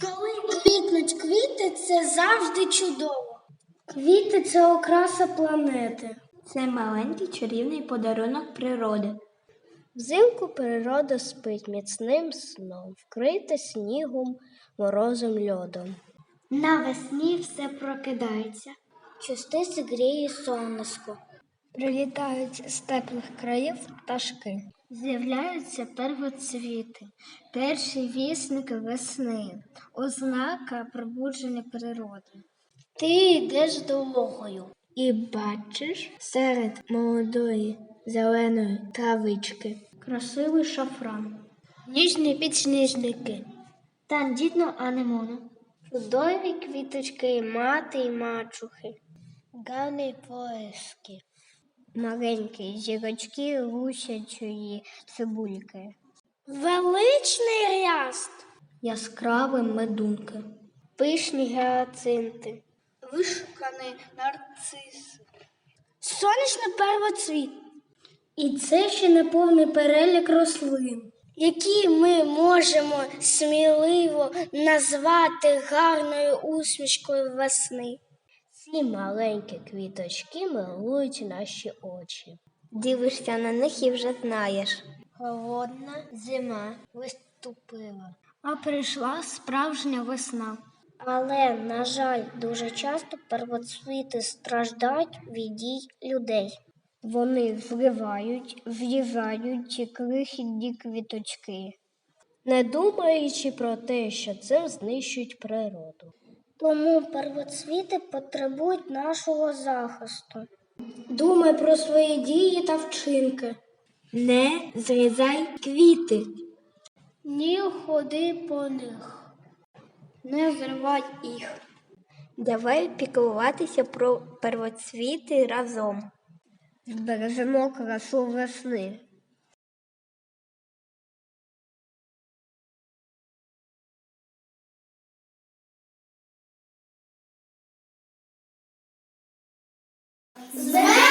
Коли квітнуть квіти, це завжди чудово. Квіти це окраса планети. Це маленький чарівний подарунок природи. Взимку природа спить міцним сном, вкрита снігом, морозом льодом. Навесні все прокидається. Частиці гріє сонечко. Прилітають з теплих країв пташки. З'являються первоцвіти, перші вісники весни, ознака пробудження природи. Ти йдеш дорогою і бачиш серед молодої зеленої травички красивий шафран, ніжні підсніжники, Тандітну анемону. чудові квіточки мати й мачухи, гарні поиски, маленькі зірочки русячої цибульки. Величний ряст, яскраві медунки, пишні гіацинти, вишукані нарциси, сонячний первоцвіт. І це ще не повний перелік рослин, які ми можемо сміливо назвати гарною усмішкою весни. Ці маленькі квіточки милують наші очі. Дивишся на них і вже знаєш. Холодна зима виступила, а прийшла справжня весна. Але, на жаль, дуже часто первоцвіти страждають від дій людей. Вони зривають, в'їжджають ці крихітні квіточки, не думаючи про те, що це знищують природу. Тому первоцвіти потребують нашого захисту. Думай про свої дії та вчинки. Не зрізай квіти. Ні ходи по них. Не зривай їх. Давай піклуватися про первоцвіти разом. Збережемо красу весни. З